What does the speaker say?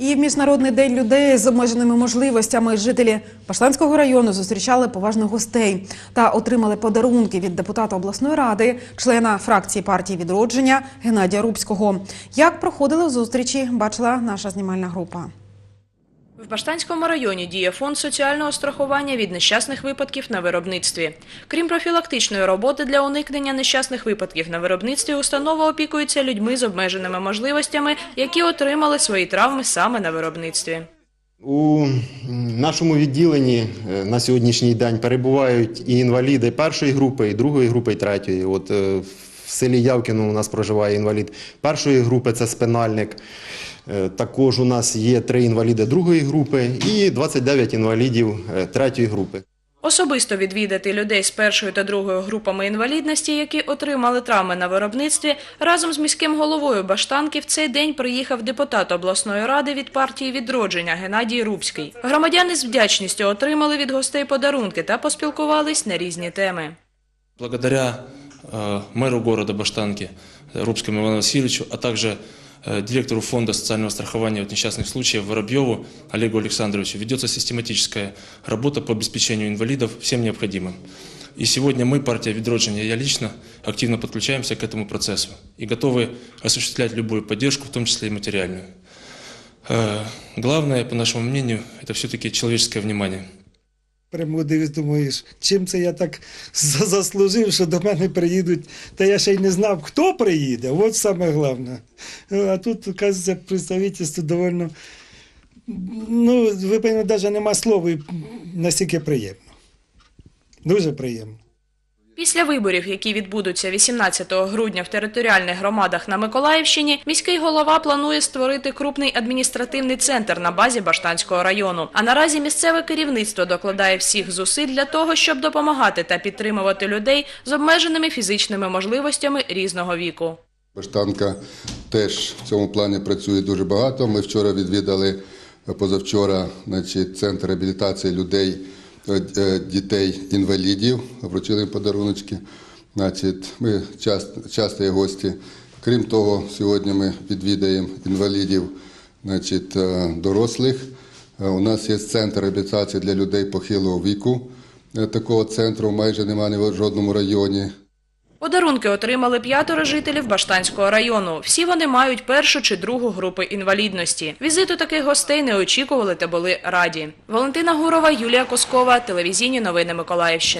І в міжнародний день людей з обмеженими можливостями жителі Пашланського району зустрічали поважних гостей та отримали подарунки від депутата обласної ради, члена фракції партії відродження Геннадія Рубського. Як проходили зустрічі, бачила наша знімальна група. В Баштанському районі діє фонд соціального страхування від нещасних випадків на виробництві. Крім профілактичної роботи для уникнення нещасних випадків на виробництві, установа опікується людьми з обмеженими можливостями, які отримали свої травми саме на виробництві. У нашому відділенні е, на сьогоднішній день перебувають і інваліди першої групи, і другої групи, і третьої. От е, в селі Явкіно у нас проживає інвалід першої групи, це спинальник. Е, Також у нас є три інваліди другої групи і 29 інвалідів е, третьої групи. Особисто відвідати людей з першою та другою групами інвалідності, які отримали травми на виробництві, разом з міським головою Баштанки в цей день приїхав депутат обласної ради від партії відродження Геннадій Рубський. Громадяни з вдячністю отримали від гостей подарунки та поспілкувались на різні теми. Благодаря э, мэру города Баштанки э, Рубскому Ивану Васильевичу, а также э, директору фонда социального страхования от несчастных случаев Воробьеву Олегу Александровичу ведется систематическая работа по обеспечению инвалидов всем необходимым. И сегодня мы, партия Ведроджения, я лично, активно подключаемся к этому процессу и готовы осуществлять любую поддержку, в том числе и материальную. Э, Главное, по нашему мнению, это все-таки человеческое внимание – Прямо дивись, думаєш, чим це я так заслужив, що до мене приїдуть. Та я ще й не знав, хто приїде. От саме головне. А тут, оказується, представительство довольно. Ну, ви розумієте, навіть нема слова, настільки приємно. Дуже приємно. Після виборів, які відбудуться 18 грудня в територіальних громадах на Миколаївщині, міський голова планує створити крупний адміністративний центр на базі Баштанського району. А наразі місцеве керівництво докладає всіх зусиль для того, щоб допомагати та підтримувати людей з обмеженими фізичними можливостями різного віку. Баштанка теж в цьому плані працює дуже багато. Ми вчора відвідали позавчора значить, центр реабілітації людей, е, е, дітей інвалідів, вручили їм подаруночки. Значить, ми часто, є гості. Крім того, сьогодні ми відвідаємо інвалідів значить, е, дорослих. У нас є центр реабілітації для людей похилого віку. Такого центру майже немає в жодному районі. Подарунки отримали п'ятеро жителів Баштанського району. Всі вони мають першу чи другу групи інвалідності. Візиту таких гостей не очікували та були раді. Валентина Гурова, Юлія Коскова, телевізійні новини Миколаївщини.